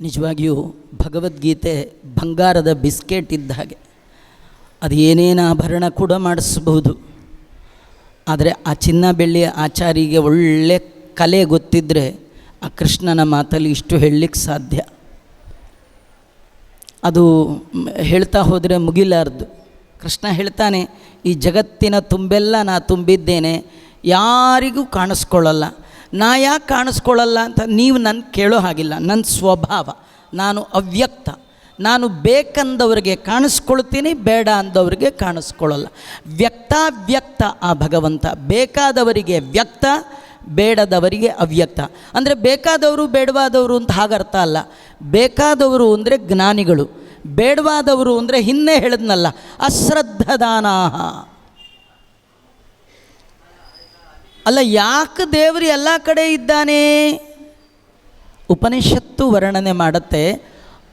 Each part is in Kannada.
ನಿಜವಾಗಿಯೂ ಭಗವದ್ಗೀತೆ ಬಂಗಾರದ ಬಿಸ್ಕೆಟ್ ಇದ್ದ ಹಾಗೆ. ಅದು ಏನೇನು ಆಭರಣ ಕೂಡ ಮಾಡಿಸ್ಬಹುದು. ಆದರೆ ಆ ಚಿನ್ನ ಬೆಳ್ಳಿಯ ಆಚಾರಿಗೆ ಒಳ್ಳೆ ಕಲೆ ಗೊತ್ತಿದ್ದರೆ ಆ ಕೃಷ್ಣನ ಮಾತಲ್ಲಿ ಇಷ್ಟು ಹೇಳಲಿಕ್ಕೆ ಸಾಧ್ಯ. ಅದು ಹೇಳ್ತಾ ಹೋದರೆ ಮುಗಿಲಾರ್ದು. ಕೃಷ್ಣ ಹೇಳ್ತಾನೆ, ಈ ಜಗತ್ತಿನ ತುಂಬೆಲ್ಲ ನಾ ತುಂಬಿದ್ದೇನೆ, ಯಾರಿಗೂ ಕಾಣಿಸ್ಕೊಳ್ಳಲ್ಲ. ನಾ ಯಾಕೆ ಕಾಣಿಸ್ಕೊಳ್ಳಲ್ಲ ಅಂತ ನೀವು ನನ್ನ ಕೇಳೋ ಹಾಗಿಲ್ಲ. ನನ್ನ ಸ್ವಭಾವ, ನಾನು ಅವ್ಯಕ್ತ. ನಾನು ಬೇಕಂದವರಿಗೆ ಕಾಣಿಸ್ಕೊಳ್ತೀನಿ, ಬೇಡ ಅಂದವರಿಗೆ ಕಾಣಿಸ್ಕೊಳ್ಳಲ್ಲ. ವ್ಯಕ್ತಾವ್ಯಕ್ತ ಆ ಭಗವಂತ. ಬೇಕಾದವರಿಗೆ ವ್ಯಕ್ತ, ಬೇಡದವರಿಗೆ ಅವ್ಯಕ್ತ. ಅಂದರೆ ಬೇಕಾದವರು ಬೇಡವಾದವರು ಅಂತ ಹಾಗರ್ಥ ಅಲ್ಲ. ಬೇಕಾದವರು ಅಂದರೆ ಜ್ಞಾನಿಗಳು. ಬೇಡವಾದವರು ಅಂದರೆ ಹಿಂದೆ ಹೇಳಿದ್ನಲ್ಲ, ಅಶ್ರದ್ಧದಾನಾಹ. ಅಲ್ಲ ಯಾಕೆ ದೇವರು ಎಲ್ಲ ಕಡೆ ಇದ್ದಾನೆ? ಉಪನಿಷತ್ತು ವರ್ಣನೆ ಮಾಡುತ್ತೆ,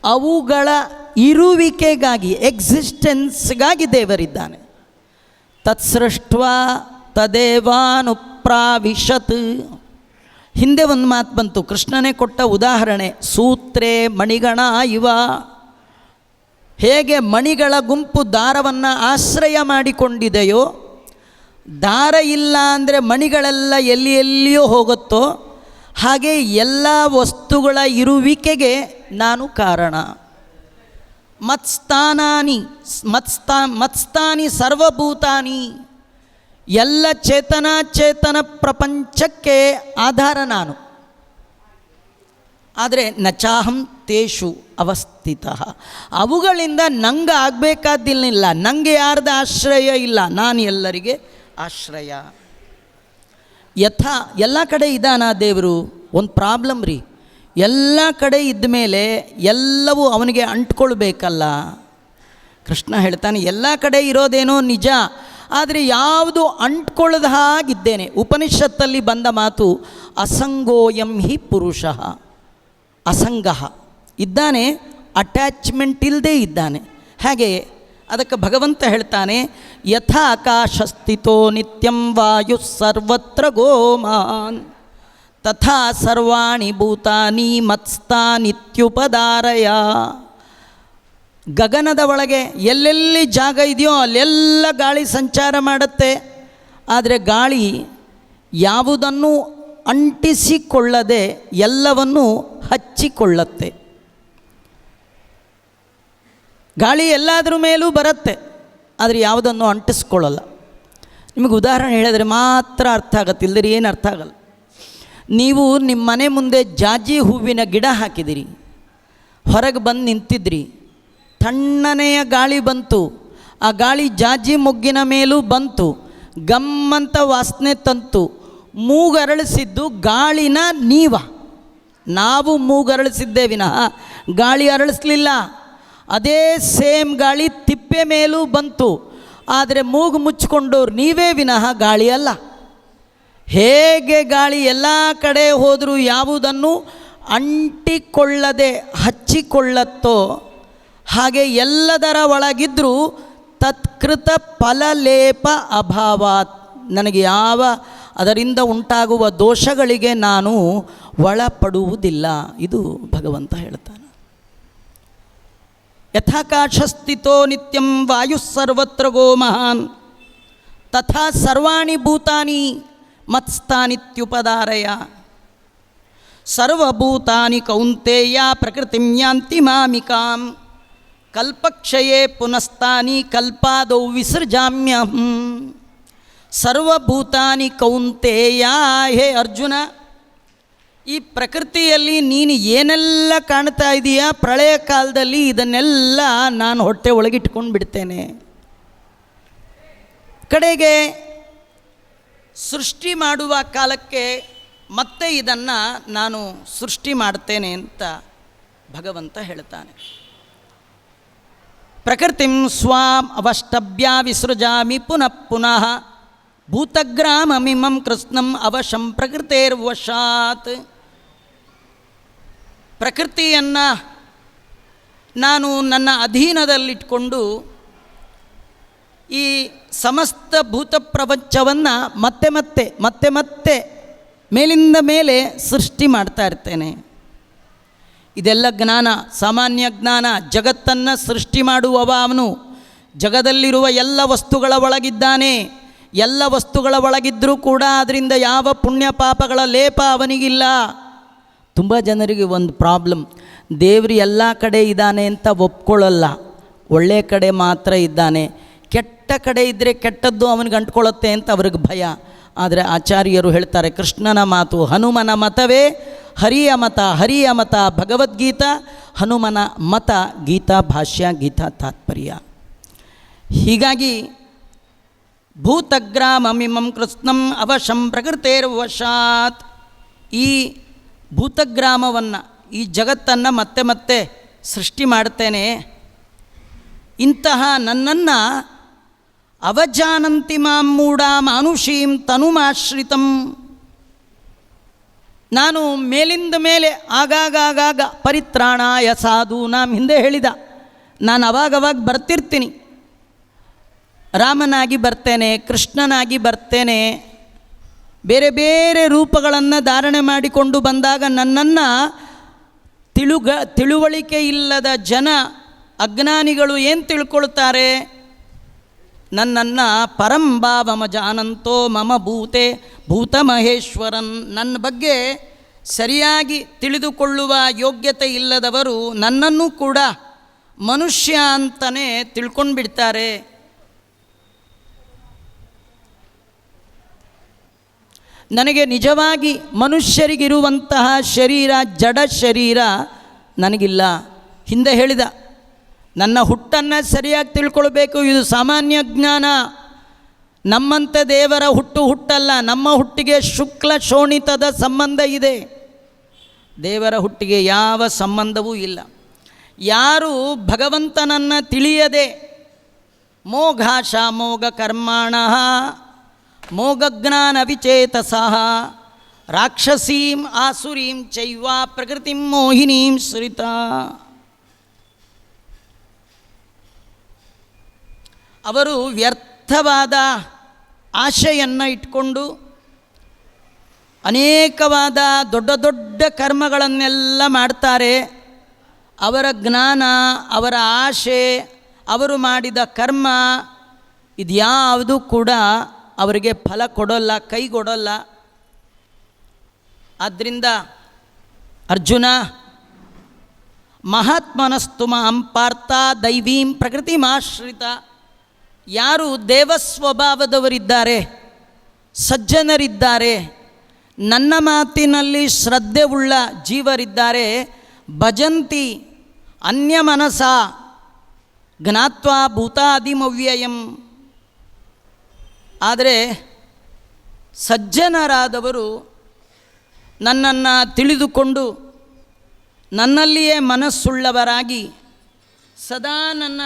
ಅವುಗಳ ಇರುವಿಕೆಗಾಗಿ ಎಕ್ಸಿಸ್ಟೆನ್ಸ್ಗಾಗಿ ದೇವರಿದ್ದಾನೆ. ತತ್ಸೃಷ್ಟ ತದೇವಾನುಪ್ರಾವಿಶತ್. ಹಿಂದೆ ಒಂದು ಮಾತು ಬಂತು, ಕೃಷ್ಣನೇ ಕೊಟ್ಟ ಉದಾಹರಣೆ, ಸೂತ್ರೆ ಮಣಿಗಣ ಇವ ಹೇಗೆ ಮಣಿಗಳ ಗುಂಪು ದಾರವನ್ನು ಆಶ್ರಯ ಮಾಡಿಕೊಂಡಿದೆಯೋ ದಾರ ಇಲ್ಲ ಅಂದರೆ ಮಣಿಗಳೆಲ್ಲ ಎಲ್ಲಿ ಎಲ್ಲಿಯೋ ಹೋಗುತ್ತೋ ಹಾಗೆ ಎಲ್ಲ ವಸ್ತುಗಳ ಇರುವಿಕೆಗೆ ನಾನು ಕಾರಣ. ಮತ್ಸ್ಥಾನಾನಿ ಮತ್ಸ್ಥಾ ಮತ್ಸ್ಥಾನಿ ಸರ್ವಭೂತಾನಿ, ಎಲ್ಲ ಚೇತನ ಚೇತನ ಪ್ರಪಂಚಕ್ಕೆ ಆಧಾರ ನಾನು. ಆದರೆ ನಚಾಹಂ ತೇಷು ಅವಸ್ಥಿತ. ಅವುಗಳಿಂದ ನಂಗೆ ಆಗಬೇಕಾದಿಲ್ಲ ನನಗೆ ಯಾರ್ದು ಆಶ್ರಯ ಇಲ್ಲ, ನಾನು ಎಲ್ಲರಿಗೆ ಆಶ್ರಯ. ಯಥಾ ಎಲ್ಲ ಕಡೆ ಇದ್ದಾನ ದೇವರು? ಒಂದು ಪ್ರಾಬ್ಲಮ್ ರೀ. ಎಲ್ಲ ಕಡೆ ಇದ್ದ ಮೇಲೆ ಎಲ್ಲವೂ ಅವನಿಗೆ ಅಂಟ್ಕೊಳ್ಬೇಕಲ್ಲ. ಕೃಷ್ಣ ಹೇಳ್ತಾನೆ, ಎಲ್ಲ ಕಡೆ ಇರೋದೇನೋ ನಿಜ, ಆದರೆ ಯಾವುದು ಅಂಟ್ಕೊಳ್ಳದ ಹಾಗಿದ್ದೇನೆ. ಉಪನಿಷತ್ತಲ್ಲಿ ಬಂದ ಮಾತು, ಅಸಂಗೋಯಂ ಹಿ ಪುರುಷ. ಅಸಂಗ. ಇದ್ದಾನೆ ಅಟ್ಯಾಚ್ಮೆಂಟ್ ಇಲ್ಲದೇ ಇದ್ದಾನೆ. ಹಾಗೆ ಅದಕ್ಕೆ ಭಗವಂತ ಹೇಳ್ತಾನೆ, ಯಥಾಕಾಶಸ್ಥಿತೋ ನಿತ್ಯಂ ವಾಯು ಸರ್ವತ್ರ ಗೋಮಾನ್, ತಥಾ ಸರ್ವಾಣಿ ಭೂತಾನಿ ಮತ್ಸ್ಥಾನಿತ್ಯುಪದಾರಯ ಗಗನದ ಒಳಗೆ ಎಲ್ಲೆಲ್ಲಿ ಜಾಗ ಇದೆಯೋ ಅಲ್ಲೆಲ್ಲ ಗಾಳಿ ಸಂಚಾರ ಮಾಡುತ್ತೆ. ಆದರೆ ಗಾಳಿ ಯಾವುದನ್ನು ಅಂಟಿಸಿಕೊಳ್ಳದೆ ಎಲ್ಲವನ್ನು ಹಚ್ಚಿಕೊಳ್ಳತ್ತೆ. ಗಾಳಿ ಎಲ್ಲಾದ್ರ ಮೇಲೂ ಬರುತ್ತೆ, ಆದರೆ ಯಾವುದನ್ನು ಅಂಟಿಸ್ಕೊಳ್ಳಲ್ಲ. ನಿಮಗೆ ಉದಾಹರಣೆ ಹೇಳಿದರೆ ಮಾತ್ರ ಅರ್ಥ ಆಗತ್ತೆ ಇಲ್ಲದ್ರೆ ಏನು ಅರ್ಥ ಆಗಲ್ಲ. ನೀವು ನಿಮ್ಮ ಮನೆ ಮುಂದೆ ಜಾಜಿ ಹೂವಿನ ಗಿಡ ಹಾಕಿದಿರಿ, ಹೊರಗೆ ಬಂದು ನಿಂತಿದ್ರಿ, ತಣ್ಣನೆಯ ಗಾಳಿ ಬಂತು, ಆ ಗಾಳಿ ಜಾಜಿ ಮೊಗ್ಗಿನ ಮೇಲೂ ಬಂತು, ಗಮ್ಮಂತ ವಾಸನೆ ತಂತು, ಮೂಗರಳಿಸಿದ್ದು ಗಾಳಿನ ನೀವ. ನಾವು ಮೂಗರಳಿಸಿದ್ದೇ ವಿನಃ ಗಾಳಿ ಅರಳಿಸ್ಲಿಲ್ಲ. ಅದೇ ಸೇಮ್ ಗಾಳಿ ತಿಪ್ಪೆ ಮೇಲೂ ಬಂತು. ಆದರೆ ಮೂಗು ಮುಚ್ಚಿಕೊಂಡವ್ರು ನೀವೇ ವಿನಃ ಗಾಳಿ ಅಲ್ಲ ಹೇಗೆ ಗಾಳಿ ಎಲ್ಲ ಕಡೆ ಹೋದರೂ ಯಾವುದನ್ನು ಅಂಟಿಕೊಳ್ಳದೆ ಹಚ್ಚಿಕೊಳ್ಳತ್ತೋ, ಹಾಗೆ ಎಲ್ಲದರ ಒಳಗಿದ್ದರೂ ತತ್ಕೃತ ಫಲಲೇಪ ಅಭಾವ ನನಗೆ ಯಾವ ಅದರಿಂದ ಉಂಟಾಗುವ ದೋಷಗಳಿಗೆ ನಾನು ಒಳಪಡುವುದಿಲ್ಲ, ಇದು ಭಗವಂತ ಹೇಳ್ತಾನೆ. ಯಥಾಕಾಶಸ್ಥಿತೋ ನಿತ್ಯಂ ವಾಯು ಸರ್ವತ್ರ ಗೋ ಮಹಾನ್ ತಥಾ ಸರ್ವಾಣಿ ಭೂತಾನಿ ಮತ್ಸ್ಥಾನಿತ್ಯುಪದಾರಯ ಸರ್ವಭೂತಾನಿ ಕೌಂತೆಯ ಪ್ರಕೃತಿಂ ಯಾಂತಿ ಮಾಮಿಕಾಂ ಕಲ್ಪಕ್ಷಯೇ ಪುನಸ್ತಾನಿ ಕಲ್ಪಾದೌ ವಿಸೃಜಾಮ್ಯಹಂ ಸರ್ವಭೂತಾನಿ ಕೌಂತೆಯ ಹೇ ಅರ್ಜುನ ಈ ಪ್ರಕೃತಿಯಲ್ಲಿ ನೀನು ಏನೆಲ್ಲ ಕಾಣ್ತಾ ಇದೀಯಾ? ಪ್ರಳಯ ಕಾಲದಲ್ಲಿ ಇದನ್ನೆಲ್ಲ ನಾನು ಹೊಟ್ಟೆ ಒಳಗಿಟ್ಕೊಂಡು ಬಿಡ್ತೇನೆ. ಕಡೆಗೆ ಸೃಷ್ಟಿ ಮಾಡುವ ಕಾಲಕ್ಕೆ ಮತ್ತೆ ಇದನ್ನು ನಾನು ಸೃಷ್ಟಿ ಮಾಡ್ತೇನೆ ಅಂತ ಭಗವಂತ ಹೇಳ್ತಾನೆ. ಪ್ರಕೃತಿಂ ಸ್ವಾಂ ಅವಷ್ಟಭ್ಯಾ ವಿಸೃಜಾಮಿ ಪುನಃ ಪುನಃ ಭೂತಗ್ರಾಮಮಿಮಂ ಕೃಷ್ಣಂ ಅವಶಂ ಪ್ರಕೃತೇರ್ವಶಾತ್. ಪ್ರಕೃತಿಯನ್ನು ನಾನು ನನ್ನ ಅಧೀನದಲ್ಲಿಟ್ಕೊಂಡು ಈ ಸಮಸ್ತ ಭೂತ ಪ್ರಪಂಚವನ್ನು ಮತ್ತೆ ಮತ್ತೆ ಮತ್ತೆ ಮತ್ತೆ ಮೇಲಿಂದ ಮೇಲೆ ಸೃಷ್ಟಿ ಮಾಡ್ತಾ ಇರ್ತೇನೆ. ಇದೆಲ್ಲ ಜ್ಞಾನ, ಸಾಮಾನ್ಯ ಜ್ಞಾನ, ಜಗತ್ತನ್ನು ಸೃಷ್ಟಿ ಮಾಡುವವ ಅವನು. ಜಗದಲ್ಲಿರುವ ಎಲ್ಲ ವಸ್ತುಗಳ ಒಳಗಿದ್ದಾನೆ. ಎಲ್ಲ ವಸ್ತುಗಳ ಒಳಗಿದ್ದರೂ ಕೂಡ ಅದರಿಂದ ಯಾವ ಪುಣ್ಯ ಪಾಪಗಳ ಲೇಪ ಅವನಿಗಿಲ್ಲ. ತುಂಬ ಜನರಿಗೆ ಒಂದು ಪ್ರಾಬ್ಲಮ್ ದೇವರು ಎಲ್ಲ ಕಡೆ ಇದ್ದಾನೆ ಅಂತ ಒಪ್ಕೊಳ್ಳಲ್ಲ. ಒಳ್ಳೆ ಕಡೆ ಮಾತ್ರ ಇದ್ದಾನೆ. ಕೆಟ್ಟ ಕಡೆ ಇದ್ದರೆ ಕೆಟ್ಟದ್ದು ಅವನಿಗೆ ಅಂಟ್ಕೊಳ್ಳುತ್ತೆ ಅಂತ ಅವ್ರಿಗೆ ಭಯ. ಆದರೆ ಆಚಾರ್ಯರು ಹೇಳ್ತಾರೆ, ಕೃಷ್ಣನ ಮಾತು, ಹನುಮನ ಮತವೇ ಹರಿಯ ಮತ ಹರಿಯ ಮತ, ಭಗವದ್ಗೀತಾ, ಹನುಮನ ಮತ, ಗೀತಾ ಭಾಷ್ಯ, ಗೀತಾ ತಾತ್ಪರ್ಯ. ಹೀಗಾಗಿ, ಭೂತಗ್ರಾಮಮಿಮಂ ಕೃಷ್ಣಂ ಅವಶಂ ಪ್ರಕೃತೇರ್ವಶಾತ್. ಈ ಭೂತಗ್ರಾಮವನ್ನು ಈ ಜಗತ್ತನ್ನು ಮತ್ತೆ ಮತ್ತೆ ಸೃಷ್ಟಿ ಮಾಡ್ತೇನೆ ಇಂತಹ ನನ್ನನ್ನು ಅವಜಾನಂತಿ ಮಾಂ ಮೂಢ ಮಾನುಷೀಂ ತನುಮಾಶ್ರಿತಂ. ನಾನು ಮೇಲಿಂದ ಮೇಲೆ ಆಗಾಗ ಪರಿತ್ರಾಣ ಪರಿತ್ರಾಣಾಯ ಸಾಧು ನಾನು ಹಿಂದೆ ಹೇಳಿದ. ನಾನು ಅವಾಗವಾಗ ಬರ್ತಿರ್ತೀನಿ. ರಾಮನಾಗಿ ಬರ್ತೇನೆ, ಕೃಷ್ಣನಾಗಿ ಬರ್ತೇನೆ. ಬೇರೆ ಬೇರೆ ರೂಪಗಳನ್ನು ಧಾರಣೆ ಮಾಡಿಕೊಂಡು ಬಂದಾಗ ನನ್ನನ್ನು ತಿಳುಗ, ತಿಳುವಳಿಕೆ ಇಲ್ಲದ ಜನ, ಅಜ್ಞಾನಿಗಳು ಏನು ತಿಳ್ಕೊಳ್ತಾರೆ? ನನ್ನನ್ನು ಪರಂಭಾವಮ ಜಾನಂತೋ ಮಮ ಭೂತೆ, ಭೂತ ಮಹೇಶ್ವರನ್ ನನ್ನ ಬಗ್ಗೆ ಸರಿಯಾಗಿ ತಿಳಿದುಕೊಳ್ಳುವ ಯೋಗ್ಯತೆ ಇಲ್ಲದವರು ನನ್ನನ್ನು ಕೂಡ ಮನುಷ್ಯ ಅಂತಲೇ ತಿಳ್ಕೊಂಡು ನನಗೆ ನಿಜವಾಗಿ ಮನುಷ್ಯರಿಗಿರುವಂತಹ ಶರೀರ, ಜಡ ಶರೀರ ನನಗಿಲ್ಲ. ಹಿಂದೆ ಹೇಳಿದ, ನನ್ನ ಹುಟ್ಟನ್ನು ಸರಿಯಾಗಿ ತಿಳ್ಕೊಳ್ಬೇಕು, ಇದು ಸಾಮಾನ್ಯ ಜ್ಞಾನ. ನಮ್ಮಂಥ ದೇವರ ಹುಟ್ಟು ಹುಟ್ಟಲ್ಲ, ನಮ್ಮ ಹುಟ್ಟಿಗೆ ಶುಕ್ಲ ಶೋಣಿತದ ಸಂಬಂಧ ಇದೆ. ದೇವರ ಹುಟ್ಟಿಗೆ ಯಾವ ಸಂಬಂಧವೂ ಇಲ್ಲ. ಯಾರು ಭಗವಂತನನ್ನು ತಿಳಿಯದೆ ಮೋಘಾಶ ಮೋಘ ಕರ್ಮಾಣ ಮೋಗಜ್ಞಾನ ವಿಚೇತಸಃ ರಾಕ್ಷಸೀಂ ಆಸುರೀಂ ಚೈವ ಪ್ರಕೃತಿಂ ಮೋಹಿನೀಂ ಸುರಿತ. ಅವರು ವ್ಯರ್ಥವಾದ ಆಶೆಯನ್ನು ಇಟ್ಕೊಂಡು ಅನೇಕವಾದ ದೊಡ್ಡ ದೊಡ್ಡ ಕರ್ಮಗಳನ್ನೆಲ್ಲ ಮಾಡ್ತಾರೆ. ಅವರ ಜ್ಞಾನ, ಅವರ ಆಶೆ, ಅವರು ಮಾಡಿದ ಕರ್ಮ ಇದ್ಯಾವುದು ಕೂಡ ಅವರಿಗೆ ಫಲ ಕೊಡೋಲ್ಲ, ಕೈ ಕೊಡೋಲ್ಲ. ಆದ್ದರಿಂದ ಅರ್ಜುನ, ಮಹಾತ್ಮನಸ್ತು ಮಾಂ ಪಾರ್ಥ ದೈವೀಂ ಪ್ರಕೃತಿಮಾಶ್ರಿತ. ಯಾರು ದೇವಸ್ವಭಾವದವರಿದ್ದಾರೆ, ಸಜ್ಜನರಿದ್ದಾರೆ, ನನ್ನ ಮಾತಿನಲ್ಲಿ ಶ್ರದ್ಧೆ ಉಳ್ಳ ಜೀವರಿದ್ದಾರೆ, ಭಜಂತಿ ಅನ್ಯಮನಸ ಜ್ಞಾತ್ವಾ ಭೂತಾದಿಮವ್ಯಯಂ. ಆದರೆ ಸಜ್ಜನರಾದವರು ನನ್ನನ್ನು ತಿಳಿದುಕೊಂಡು ನನ್ನಲ್ಲಿಯೇ ಮನಸ್ಸುಳ್ಳವರಾಗಿ ಸದಾ ನನ್ನ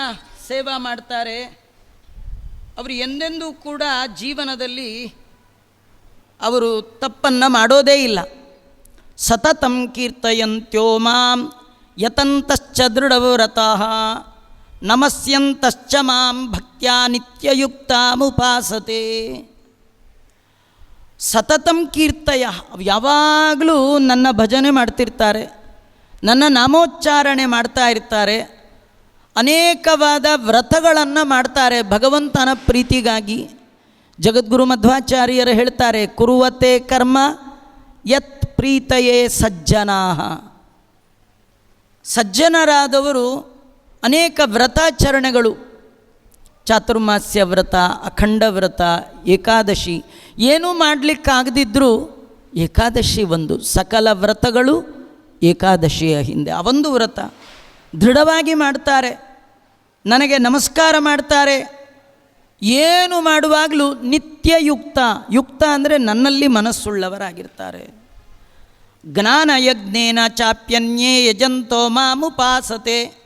ಸೇವಾ ಮಾಡ್ತಾರೆ. ಅವರು ಎಂದೆಂದೂ ಕೂಡ ಜೀವನದಲ್ಲಿ ಅವರು ತಪ್ಪನ್ನು ಮಾಡೋದೇ ಇಲ್ಲ. ಸತತಂ ಕೀರ್ತಯಂತ್ಯೋ ಮಾಂ ಯತಂತಶ್ಚ ದೃಢವ್ರತಃ ನಮಸ್ಯಂತಶ್ಚ ಮಾಂ ಭಕ್ತ್ಯಾ ನಿತ್ಯಯುಕ್ತಾಮುಪಾಸತೆ. ಸತತಂ ಕೀರ್ತಯ ಯಾವಾಗಲೂ ನನ್ನ ಭಜನೆ ಮಾಡ್ತಿರ್ತಾರೆ, ನನ್ನ ನಾಮೋಚ್ಚಾರಣೆ ಮಾಡ್ತಾ ಇರ್ತಾರೆ, ಅನೇಕವಾದ ವ್ರತಗಳನ್ನು ಮಾಡ್ತಾರೆ ಭಗವಂತನ ಪ್ರೀತಿಗಾಗಿ. ಜಗದ್ಗುರು ಮಧ್ವಾಚಾರ್ಯರು ಹೇಳ್ತಾರೆ, ಕುರುವತೆ ಕರ್ಮ ಯತ್ ಪ್ರೀತಯೇ ಸಜ್ಜನಾ ಸಜ್ಜನರಾದವರು ಅನೇಕ ವ್ರತಾಚರಣೆಗಳು. ಚಾತುರ್ಮಾಸ್ಯ ವ್ರತ, ಅಖಂಡ ವ್ರತ, ಏಕಾದಶಿ. ಏನೂ ಮಾಡಲಿಕ್ಕಾಗದಿದ್ದರೂ ಏಕಾದಶಿ ಒಂದು. ಸಕಲ ವ್ರತಗಳು ಏಕಾದಶಿಯ ಹಿಂದೆ. ಅವೊಂದು ವ್ರತ ದೃಢವಾಗಿ ಮಾಡ್ತಾರೆ. ನನಗೆ ನಮಸ್ಕಾರ ಮಾಡ್ತಾರೆ. ಏನು ಮಾಡುವಾಗಲೂ ನಿತ್ಯ ಯುಕ್ತ. ಯುಕ್ತ ಅಂದರೆ ನನ್ನಲ್ಲಿ ಮನಸ್ಸುಳ್ಳವರಾಗಿರ್ತಾರೆ. ಜ್ಞಾನಯಜ್ಞೇನ ಚಾಪ್ಯನ್ಯೇ ಯಜಂತೋ ಮಾಮುಪಾಸತೆ.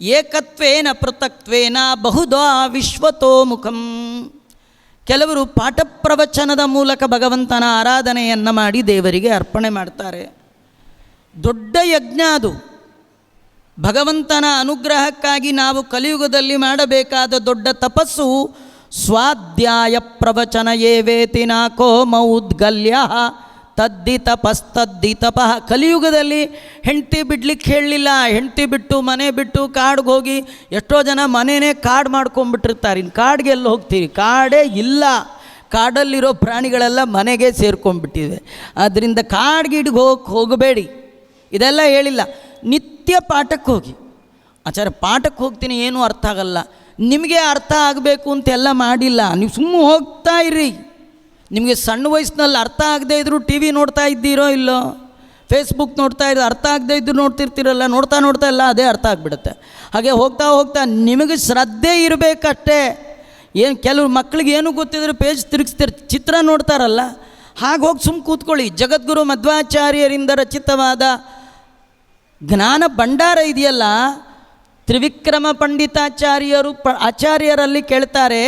ಏಕತ್ವೇನ ಪೃಥಕ್ವೇನ ಬಹುದಾ ವಿಶ್ವತೋ ಮುಖಂ ಕೆಲವರು ಪಾಠ ಪ್ರವಚನದ ಮೂಲಕ ಭಗವಂತನ ಆರಾಧನೆಯನ್ನು ಮಾಡಿ ದೇವರಿಗೆ ಅರ್ಪಣೆ ಮಾಡ್ತಾರೆ. ದೊಡ್ಡ ಯಜ್ಞ ಅದು. ಭಗವಂತನ ಅನುಗ್ರಹಕ್ಕಾಗಿ ನಾವು ಕಲಿಯುಗದಲ್ಲಿ ಮಾಡಬೇಕಾದ ದೊಡ್ಡ ತಪಸ್ಸು ಸ್ವಾಧ್ಯಾಯ ಪ್ರವಚನ ಏವೇತಿ ನಾಕೋ ಮೌದ್ಗಲ್ಯ ತದ್ದಿ ತಪಸ್ತದ್ದಿ ತಪಃ ಕಲಿಯುಗದಲ್ಲಿ ಹೆಂಡ್ತಿ ಬಿಡ್ಲಿಕ್ಕೆ ಹೇಳಲಿಲ್ಲ. ಹೆಂಡತಿ ಬಿಟ್ಟು ಮನೆ ಬಿಟ್ಟು ಕಾಡ್ಗೆ ಹೋಗಿ ಎಷ್ಟೋ ಜನ ಮನೆಯೇ ಕಾಡು ಮಾಡ್ಕೊಂಬಿಟ್ಟಿರ್ತಾರೆ ಇನ್ನು ಕಾಡ್ಗೆ ಎಲ್ಲಿ ಹೋಗ್ತೀರಿ? ಕಾಡೇ ಇಲ್ಲ. ಕಾಡಲ್ಲಿರೋ ಪ್ರಾಣಿಗಳೆಲ್ಲ ಮನೆಗೆ ಸೇರ್ಕೊಂಡ್ಬಿಟ್ಟಿದೆ ಆದ್ದರಿಂದ ಕಾಡ್ಗಿಡ್ಗೆ ಹೋಗಿ ಹೋಗಬೇಡಿ. ಇದೆಲ್ಲ ಹೇಳಿಲ್ಲ. ನಿತ್ಯ ಪಾಠಕ್ಕೆ ಹೋಗಿ. ಆಚಾರ್ಯ, ಪಾಠಕ್ಕೆ ಹೋಗ್ತೀನಿ ಏನೂ ಅರ್ಥ ಆಗಲ್ಲ. ನಿಮಗೆ ಅರ್ಥ ಆಗಬೇಕು ಅಂತೆಲ್ಲ ಮಾಡಿಲ್ಲ. ನೀವು ಸುಮ್ಮನೆ ಹೋಗ್ತಾ ಇರ್ರಿ ನಿಮಗೆ ಸಣ್ಣ ವಯಸ್ಸಿನಲ್ಲಿ ಅರ್ಥ ಆಗದೇ ಇದ್ದರೂ ಟಿ ವಿ ನೋಡ್ತಾ ಇದ್ದೀರೋ ಇಲ್ಲೋ? ಫೇಸ್ಬುಕ್ ನೋಡ್ತಾ ಇದ್ದು ಅರ್ಥ ಆಗದೇ ಇದ್ದರೂ ನೋಡ್ತಿರ್ತೀರಲ್ಲ? ನೋಡ್ತಾ ನೋಡ್ತಾ ಇಲ್ಲ ಅದೇ ಅರ್ಥ ಆಗಿಬಿಡುತ್ತೆ. ಹಾಗೆ ಹೋಗ್ತಾ ಹೋಗ್ತಾ ನಿಮಗೆ ಶ್ರದ್ಧೆ ಇರಬೇಕಷ್ಟೇ. ಏನು ಕೆಲವು ಮಕ್ಕಳಿಗೆ ಏನು ಗೊತ್ತಿದ್ರು ಪೇಜ್ ತಿರುಗಿಸ್ತಿರ್, ಚಿತ್ರ ನೋಡ್ತಾರಲ್ಲ? ಹಾಗೆ ಹೋಗಿ ಸುಮ್ಮ ಕೂತ್ಕೊಳ್ಳಿ. ಜಗದ್ಗುರು ಮಧ್ವಾಚಾರ್ಯರಿಂದ ರಚಿತವಾದ ಜ್ಞಾನ ಭಂಡಾರ ಇದೆಯಲ್ಲ? ತ್ರಿವಿಕ್ರಮ ಪಂಡಿತಾಚಾರ್ಯರು ಪ, ಆಚಾರ್ಯರಲ್ಲಿ ಕೇಳ್ತಾರೆ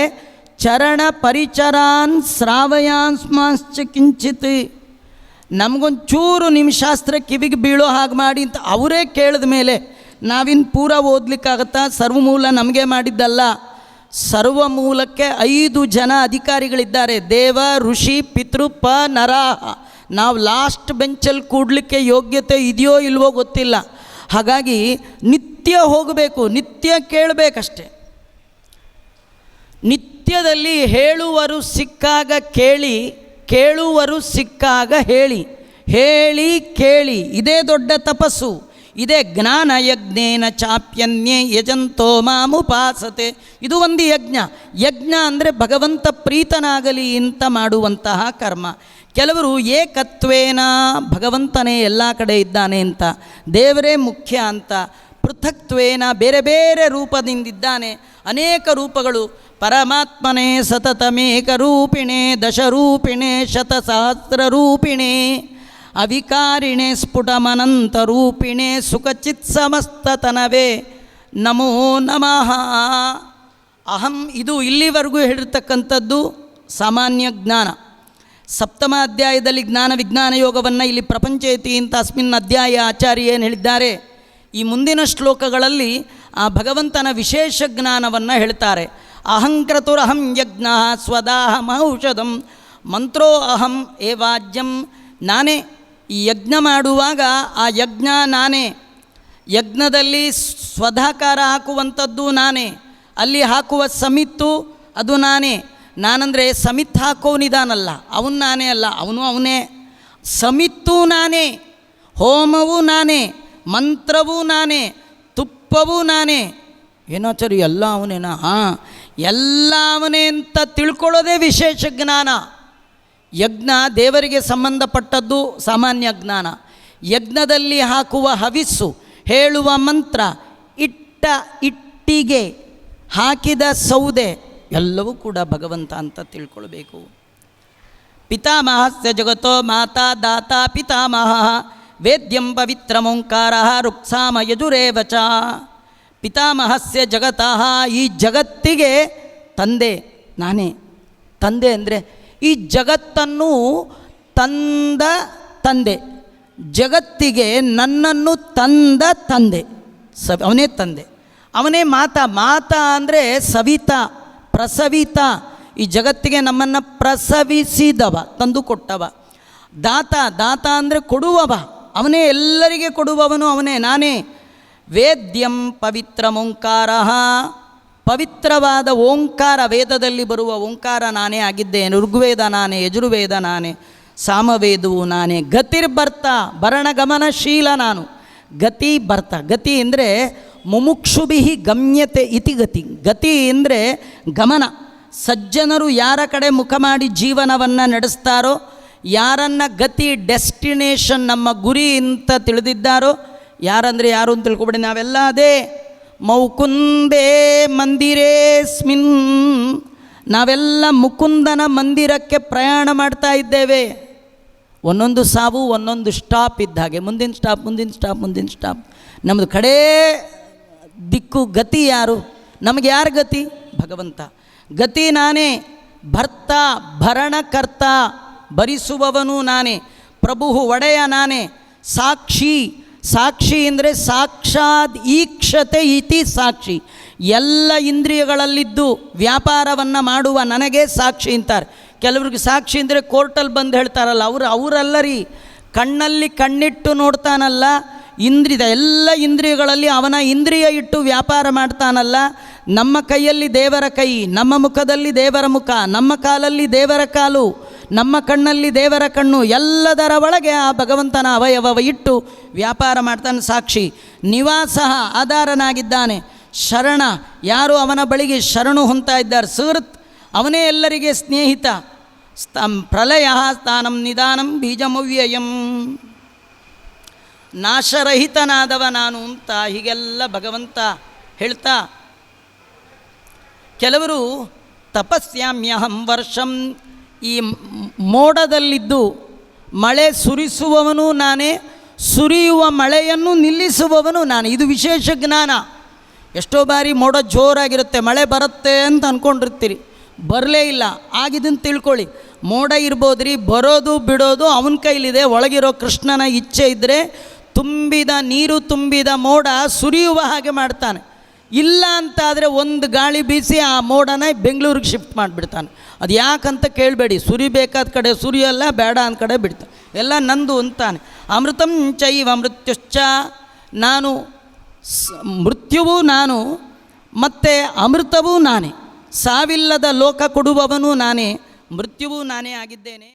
ಚರಣ ಪರಿಚರಾನ್ ಶ್ರಾವಯಾನ್ಸ್ಮಾಂಶ್ಚ ಕಿಂಚಿತ್. ನಮಗೊಂಚೂರು ನಿಮ್ಮ ಶಾಸ್ತ್ರ ಕಿವಿಗೆ ಬೀಳೋ ಹಾಗೆ ಮಾಡಿ ಅಂತ ಅವರೇ ಕೇಳಿದ ಮೇಲೆ ನಾವಿನ್ನು ಪೂರ ಓದ್ಲಿಕ್ಕಾಗತ್ತಾ? ಸರ್ವಮೂಲ ನಮಗೆ ಮಾಡಿದ್ದಲ್ಲ. ಸರ್ವ ಮೂಲಕ್ಕೆ ಐದು ಜನ ಅಧಿಕಾರಿಗಳಿದ್ದಾರೆ. ದೇವ, ಋಷಿ, ಪಿತೃ, ಪ ನರಾಹ ನಾವು ಲಾಸ್ಟ್ ಬೆಂಚಲ್ಲಿ ಕೂಡಲಿಕ್ಕೆ ಯೋಗ್ಯತೆ ಇದೆಯೋ ಇಲ್ವೋ ಗೊತ್ತಿಲ್ಲ. ಹಾಗಾಗಿ ನಿತ್ಯ ಹೋಗಬೇಕು, ನಿತ್ಯ ಕೇಳಬೇಕಷ್ಟೆ. ನಿತ್ಯದಲ್ಲಿ ಹೇಳುವರು ಸಿಕ್ಕಾಗ ಕೇಳಿ, ಕೇಳುವರು ಸಿಕ್ಕಾಗ ಹೇಳಿ. ಹೇಳಿ, ಕೇಳಿ, ಇದೇ ದೊಡ್ಡ ತಪಸ್ಸು. ಇದೇ ಜ್ಞಾನ ಯಜ್ಞೇನ ಚಾಪ್ಯನ್ಯೇ ಯಜಂತೋ ಮಾಮುಪಾಸತೆ. ಇದು ಒಂದು ಯಜ್ಞ. ಯಜ್ಞ ಅಂದರೆ ಭಗವಂತ ಪ್ರೀತನಾಗಲಿ ಅಂತ ಮಾಡುವಂತಹ ಕರ್ಮ. ಕೆಲವರು ಏಕತ್ವೇನ ಭಗವಂತನೇ ಎಲ್ಲ ಕಡೆ ಇದ್ದಾನೆ ಅಂತ, ದೇವರೇ ಮುಖ್ಯ ಅಂತ, ಪೃಥಕ್ತ್ವೇನ ಬೇರೆ ಬೇರೆ ರೂಪದಿಂದಿದ್ದಾನೆ. ಅನೇಕ ರೂಪಗಳು ಪರಮಾತ್ಮನೇ ಸತತಮೇಕ ದಶರೂಪಿಣೇ ದಶರೂಪಿಣೆ ಅವಿಕಾರಿಣೇ ರೂಪಿಣೆ ಅವಿಕಾರಿಣೆ ಸ್ಫುಟಮನಂತ ರೂಪಿಣೆ ಸುಖಚಿತ್ ಸಮಸ್ತತನವೇ ನಮೋ ನಮಃ. ಅಹಂ ಇದು ಇಲ್ಲಿವರೆಗೂ ಹೇಳಿರ್ತಕ್ಕಂಥದ್ದು ಸಾಮಾನ್ಯ ಜ್ಞಾನ. ಸಪ್ತಮ ಅಧ್ಯಾಯದಲ್ಲಿ ಜ್ಞಾನ ವಿಜ್ಞಾನ ಯೋಗವನ್ನು ಇಲ್ಲಿ ಪ್ರಪಂಚೇತಿ ಅಂತ ಅಸ್ಮಿನ್ ಅಧ್ಯಾಯ ಆಚಾರ್ಯ ಏನು ಹೇಳಿದ್ದಾರೆ? ಈ ಮುಂದಿನ ಶ್ಲೋಕಗಳಲ್ಲಿ ಆ ಭಗವಂತನ ವಿಶೇಷ ಜ್ಞಾನವನ್ನು ಹೇಳ್ತಾರೆ. ಅಹಂಕ್ರತುರಹಂ ಯಜ್ಞ ಸ್ವದಾಹ ಔಷಧಂ ಮಂತ್ರೋ ಅಹಂ ಏವಾಜ್ಯಂ ನಾನೇ ಈ ಯಜ್ಞ ಮಾಡುವಾಗ ಆ ಯಜ್ಞ ನಾನೇ। ಯಜ್ಞದಲ್ಲಿ ಸ್ವಧಾಕಾರ ಹಾಕುವಂಥದ್ದು ನಾನೇ। ಅಲ್ಲಿ ಹಾಕುವ ಸಮಿತ್ತು ಅದು ನಾನೇ। ನಾನಂದರೆ ಸಮಿತ್ ಹಾಕೋನಿದಾನಲ್ಲ ಅವನು ನಾನೇ ಅಲ್ಲ, ಅವನು ಅವನೇ। ಸಮಿತ್ತು ನಾನೇ, ಹೋಮವೂ ನಾನೇ, ಮಂತ್ರವೂ ನಾನೇ, ತುಪ್ಪವೂ ನಾನೇ। ಏನಾಚಾರಿ ಎಲ್ಲ ಅವನೇನಾ ಹಾಂ ಎಲ್ಲ ಅವನೇ ಅಂತ ತಿಳ್ಕೊಳ್ಳೋದೇ ವಿಶೇಷ ಜ್ಞಾನ. ಯಜ್ಞ ದೇವರಿಗೆ ಸಂಬಂಧಪಟ್ಟದ್ದು ಸಾಮಾನ್ಯ ಜ್ಞಾನ. ಯಜ್ಞದಲ್ಲಿ ಹಾಕುವ ಹವಿಸ್ಸು, ಹೇಳುವ ಮಂತ್ರ, ಇಟ್ಟ ಇಟ್ಟಿಗೆ, ಹಾಕಿದ ಸೌದೆ, ಎಲ್ಲವೂ ಕೂಡ ಭಗವಂತ ಅಂತ ತಿಳ್ಕೊಳ್ಬೇಕು. ಪಿತಾಮಹಸ್ಯ ಜಗತೋ ಮಾತಾ ದಾತ ಪಿತಾಮಹ, ವೇದ್ಯಂ ಪವಿತ್ರಮೋಂಕಾರ, ರುಕ್ಸಾಮ ಯಜುರೇವಚ ಪಿತಾಮಹಸ್ಯ ಜಗತಃ ಈ ಜಗತ್ತಿಗೆ ತಂದೆ ನಾನೇ. ತಂದೆ ಅಂದರೆ ಈ ಜಗತ್ತನ್ನು ತಂದ ತಂದೆ. ಜಗತ್ತಿಗೆ ನನ್ನನ್ನು ತಂದ ತಂದೆ. ಸ ಅವನೇ ತಂದೆ. ಅವನೇ ಮಾತ. ಮಾತ ಅಂದರೆ ಸವಿತಾ, ಪ್ರಸವಿತ. ಈ ಜಗತ್ತಿಗೆ ನಮ್ಮನ್ನು ಪ್ರಸವಿಸಿದವ, ತಂದು ಕೊಟ್ಟವ. ದಾತ ದಾತ ಅಂದರೆ ಕೊಡುವವ. ಅವನೇ ಎಲ್ಲರಿಗೆ ಕೊಡುವವನು ಅವನೇ, ನಾನೇ. ವೇದ್ಯಂ ಪವಿತ್ರ ಓಂಕಾರ ಪವಿತ್ರವಾದ ಓಂಕಾರ ವೇದದಲ್ಲಿ ಬರುವ ಓಂಕಾರ ನಾನೇ ಆಗಿದ್ದೇನೆ ಋಗ್ವೇದ ನಾನೇ, ಯಜುರ್ವೇದ ನಾನೇ, ಸಾಮವೇದವು ನಾನೇ. ಗತಿರ್ಭರ್ತ ಭರಣಗಮನಶೀಲ ನಾನು. ಗತಿ ಭರ್ತ, ಗತಿ ಅಂದರೆ ಮುಮುಕ್ಷುಭಿ ಗಮ್ಯತೆ ಇತಿ ಗತಿ. ಗತಿ ಅಂದರೆ ಗಮನ. ಸಜ್ಜನರು ಯಾರ ಕಡೆ ಮುಖ ಮಾಡಿ ಜೀವನವನ್ನು ನಡೆಸ್ತಾರೋ, ಯಾರನ್ನ ಗತಿ ಡೆಸ್ಟಿನೇಷನ್ ನಮ್ಮ ಗುರಿ ಅಂತ ತಿಳಿದಿದ್ದಾರೋ ಯಾರಂದರೆ ಯಾರು ಅಂತ ತಿಳ್ಕೊಬೇಡಿ. ನಾವೆಲ್ಲ ಅದೇ ಮೌಕುಂದೇ ಮಂದಿರೇಸ್ಮಿನ್. ನಾವೆಲ್ಲ ಮುಕುಂದನ ಮಂದಿರಕ್ಕೆ ಪ್ರಯಾಣ ಮಾಡ್ತಾ ಇದ್ದೇವೆ. ಒಂದೊಂದು ಸಾವು, ಒಂದೊಂದು ಸ್ಟಾಪ್ ಇದ್ದ ಹಾಗೆ. ಮುಂದಿನ ಸ್ಟಾಪ್ ಮುಂದಿನ ಸ್ಟಾಪ್ ಮುಂದಿನ ಸ್ಟಾಪ್. ನಮ್ಮದು ಕಡೇ ದಿಕ್ಕು ಗತಿ ಯಾರು? ನಮಗೆ ಯಾರು ಗತಿ? ಭಗವಂತ. ಗತಿ ನಾನೇ, ಭರ್ತ, ಭರಣಕರ್ತ, ಭರಿಸುವವನು ನಾನೇ ಪ್ರಭು ಒಡೆಯ ನಾನೇ, ಸಾಕ್ಷಿ ಸಾಕ್ಷಿ ಅಂದರೆ ಸಾಕ್ಷಾತ್ ಈಕ್ಷತೆ ಇತಿ ಸಾಕ್ಷಿ. ಎಲ್ಲ ಇಂದ್ರಿಯಗಳಲ್ಲಿದ್ದು ವ್ಯಾಪಾರವನ್ನು ಮಾಡುವ ನನಗೆ ಸಾಕ್ಷಿ ಅಂತಾರೆ. ಕೆಲವ್ರಿಗೆ ಸಾಕ್ಷಿ ಅಂದರೆ ಕೋರ್ಟಲ್ಲಿ ಬಂದು ಹೇಳ್ತಾರಲ್ಲ, ಅವರು ಅವರಲ್ಲ ರೀ ಕಣ್ಣಲ್ಲಿ ಕಣ್ಣಿಟ್ಟು ನೋಡ್ತಾನಲ್ಲ ಇಂದ್ರಿಯ ಎಲ್ಲ ಇಂದ್ರಿಯಗಳಲ್ಲಿ ಅವನ ಇಂದ್ರಿಯ ಇಟ್ಟು ವ್ಯಾಪಾರ ಮಾಡ್ತಾನಲ್ಲ, ನಮ್ಮ ಕೈಯಲ್ಲಿ ದೇವರ ಕೈ, ನಮ್ಮ ಮುಖದಲ್ಲಿ ದೇವರ ಮುಖ, ನಮ್ಮ ಕಾಲಲ್ಲಿ ದೇವರ ಕಾಲು ನಮ್ಮ ಕಣ್ಣಲ್ಲಿ ದೇವರ ಕಣ್ಣು ಎಲ್ಲದರ ಒಳಗೆ ಆ ಭಗವಂತನ ಅವಯವವ ಇಟ್ಟು ವ್ಯಾಪಾರ ಮಾಡ್ತಾನೆ ಸಾಕ್ಷಿ. ನಿವಾಸ ಆಧಾರನಾಗಿದ್ದಾನೆ. ಶರಣ, ಯಾರು ಅವನ ಬಳಿಗೆ ಶರಣು ಹೊಂತಾ ಇದ್ದಾರೆ? ಸುಹೃತ್, ಅವನೇ ಎಲ್ಲರಿಗೆ ಸ್ನೇಹಿತ. ಸ್ತಂ ಪ್ರಲಯ ಸ್ಥಾನಂ ನಿಧಾನಂ ಬೀಜಮವ್ಯಯಂ. ನಾಶರಹಿತನಾದವ ನಾನು ಅಂತ ಹೀಗೆಲ್ಲ ಭಗವಂತ ಹೇಳ್ತಾ, ಕೆಲವರು ತಪಸ್ಯಾಮ್ಯಹಂ ವರ್ಷಂ ಈ ಮೋಡದಲ್ಲಿದ್ದು ಮಳೆ ಸುರಿಸುವವನು ನಾನೇ, ಸುರಿಯುವ ಮಳೆಯನ್ನು ನಿಲ್ಲಿಸುವವನು ನಾನು. ಇದು ವಿಶೇಷ ಜ್ಞಾನ. ಎಷ್ಟೋ ಬಾರಿ ಮೋಡ ಜೋರಾಗಿರುತ್ತೆ, ಮಳೆ ಬರುತ್ತೆ ಅಂತ ಅಂದ್ಕೊಂಡಿರ್ತೀರಿ ಬರಲೇ ಇಲ್ಲ. ಆಗಿದ್ದನ್ನು ತಿಳ್ಕೊಳ್ಳಿ. ಮೋಡ ಇರ್ಬೋದು ರೀ ಬರೋದು ಬಿಡೋದು ಅವನ ಕೈಲಿದೆ. ಒಳಗಿರೋ ಕೃಷ್ಣನ ಇಚ್ಛೆ ಇದ್ದರೆ ತುಂಬಿದ ನೀರು, ತುಂಬಿದ ಮೋಡ ಸುರಿಯುವ ಹಾಗೆ ಮಾಡ್ತಾನೆ. ಇಲ್ಲ ಅಂತಾದರೆ ಒಂದು ಗಾಳಿ ಬೀಸಿ ಆ ಮೋಡನ ಬೆಂಗಳೂರಿಗೆ ಶಿಫ್ಟ್ ಮಾಡಿಬಿಡ್ತಾನೆ. ಅದು ಯಾಕಂತ ಕೇಳಬೇಡಿ ಸುರಿಬೇಕಾದ ಕಡೆ ಸುರಿಯಲ್ಲ ಬೇಡ ಅಂದ ಕಡೆ ಬಿಡ್ತಾನೆ. ಎಲ್ಲ ನಂದು ಅಂತಾನೆ. ಅಮೃತಂ ಚೈವ ಮೃತ್ಯುಶ್ಚ, ನಾನು ಮೃತ್ಯುವು ನಾನು, ಮತ್ತು ಅಮೃತವೂ ನಾನೇ. ಸಾವಿಲ್ಲದ ಲೋಕ ಕೊಡುವವನು ನಾನೇ, ಮೃತ್ಯುವೂ ನಾನೇ ಆಗಿದ್ದೇನೆ.